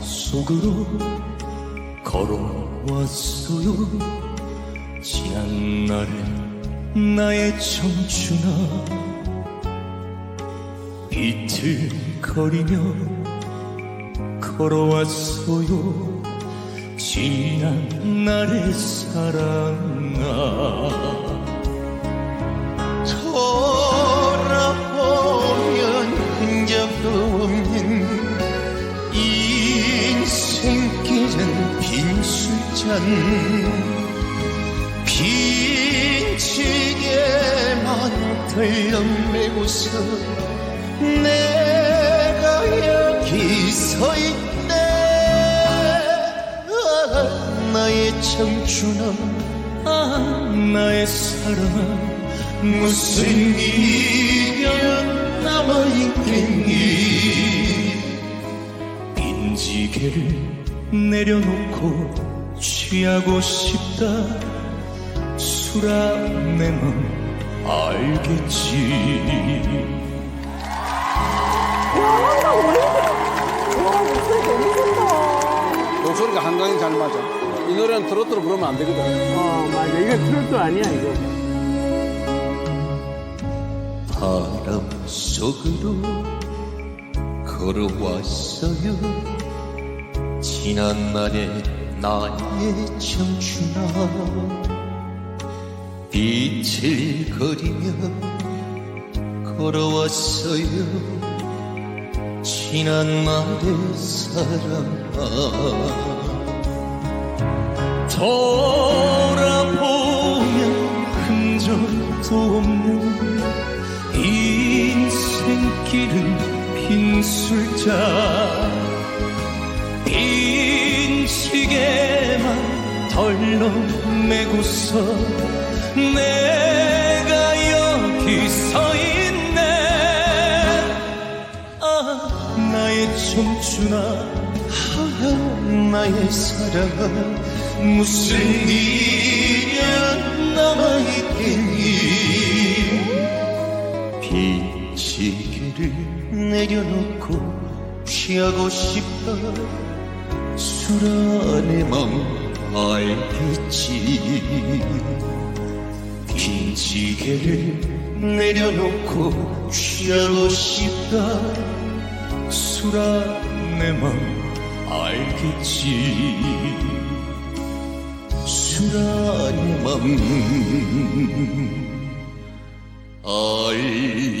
속으로 걸어왔어요. 지난 날에 나의 청춘아 비틀거리며 걸어왔어요. 지난 날의 사랑아 술잔 빈지게만 들러매고서 내가 여기 서 있네. 아, 나의 청춘아 아, 나의 사랑아 무슨 미련 남아있겠니? 빈지게를 내려놓고 취하고 싶다 술아 내맘 알겠지 목소리가 한강이 잘 맞아. 이 노래는 트로트로 부르면 안 되거든. 어, 맞아. 이거 트로트 아니야, 이거. 바람 속으로 걸어왔어요 지난 날의 나의 청춘아. 빛을 거리며 걸어왔어요. 지난 날의 사랑아. 돌아보면 흔적도 없는 인생길은 빈술자 덜렁매고서 내가 여기 서 있네. 아 나의 청춘아 아, 나의 사랑아 무슨 미련 남아있겠니? 빈지게를 내려놓고 취하고 싶다 술아 내맘 알겠지 빈지게를 내려놓고 취하고 싶다. 술아 내맘 알겠지. 술아 내맘 알겠지